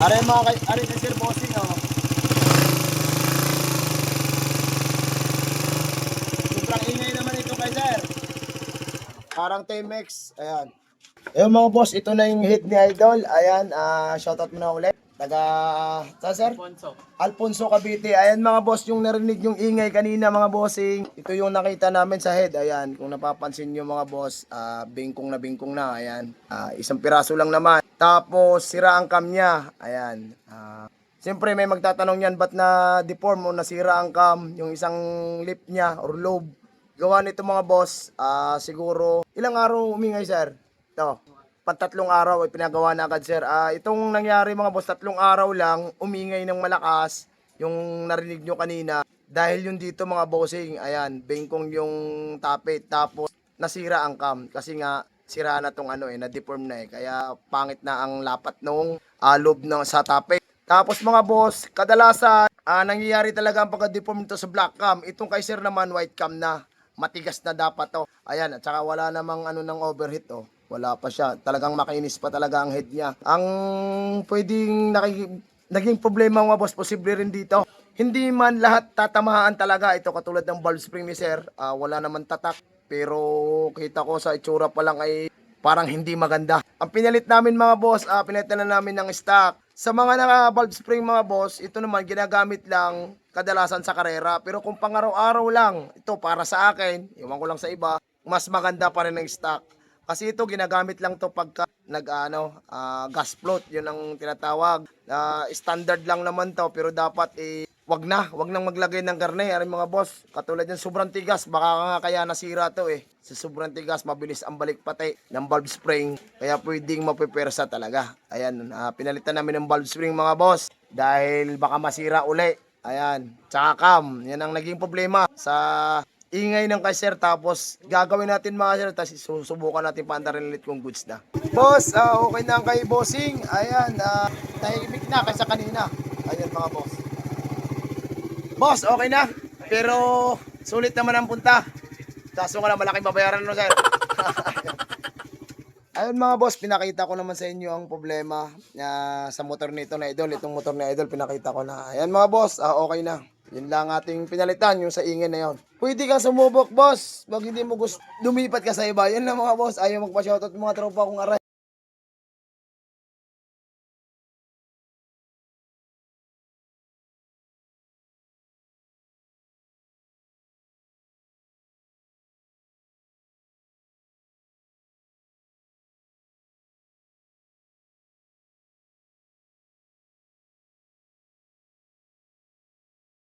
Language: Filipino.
Are mga kay, are kay Sir Bossing, oh. Sobrang ingay naman ito kay Sir. Parang Timex, ayan. Ayun mga boss, ito na yung hit ni Idol. Ayan, ah shoutout mo na ulit. Taga, saan sir? Alfonso. Alfonso Cavite. Ayan mga boss, yung narinig yung ingay kanina mga bossing. Ito yung nakita namin sa head. Ayan, kung napapansin nyo mga boss, ah, bingkong na bingkong na. Ayan, Ah, isang piraso lang naman. Tapos, sira ang cam niya. Ayan. ah, Siyempre may magtatanong yan, ba't na deform o nasira ang cam, yung isang lip niya or lobe. Gawa nito mga boss, ah, siguro, ilang araw umingay sir? Ito, pantatlong araw ay pinagawa na agad sir. Ah, itong nangyari mga boss, tatlong araw lang, umingay ng malakas, yung narinig nyo kanina. Dahil yung dito mga bossing, ayan, bengkong yung tapit. Tapos, nasira ang cam. Kasi nga, sira na tong ano eh, na-deform na eh. Kaya, pangit na ang lapat nung loob ng, sa tapit. Tapos mga boss, kadalasan, ah, nangyayari talaga ang pagka-deform nito sa black cam. Itong kay sir naman, white cam na. Matigas na dapat to. Ayan, at saka wala namang ano ng overheat oh. Wala pa siya. Talagang makinis pa talaga ang head niya. Ang pwedeng naki, naging problema mga boss, posible rin dito. Hindi man lahat tatamahaan talaga. Ito katulad ng valve spring ni sir. ah, wala naman tatak. Pero kita ko sa itsura pa lang ay parang hindi maganda. Ang pinalit namin mga boss, ah, pinalitan na namin ng stock. Sa mga naka valve spring mga boss, ito naman ginagamit lang kadalasan sa karera. Pero kung pang-araw-araw lang, ito para sa akin, iwan ko lang sa iba, mas maganda pa rin ang stock. Kasi ito ginagamit lang to pagka nag ano, ah, gas float, 'yun ang tinatawag. Ah, standard lang naman to pero dapat eh wag na, wag nang maglagay ng garne, ay mga boss. Katulad yan sobrang tigas, baka nga kaya nasira to eh. Sa sobrang tigas, mabilis ang balik pati ng valve spring. Kaya pwedeng mapipersa talaga. Ayan, ah, pinalitan namin ng valve spring mga boss dahil baka masira uli. Ayan, tsaka cam, yan ang naging problema sa ingay ng kasir tapos gagawin natin mga sir tapos susubukan natin paandarin ulit kung goods na. Boss, ah, okay na ang kay bossing. Ayan, uh, tahimik na kaysa kanina. Ayan mga boss. Boss, okay na. Pero sulit naman ang punta. Kaso nga lang malaking babayaran no sir. Ayun mga boss, pinakita ko naman sa inyo ang problema na sa motor nito na idol. Itong motor na idol, pinakita ko na. Ayan mga boss, ah, okay na. Yun lang ating pinalitan, yung sa ingin na yun. Pwede kang sumubok, boss. Wag hindi mo gusto, lumipat ka sa iba. Yan lang mga boss. Ayaw magpa-shoutout mga tropa kong aray.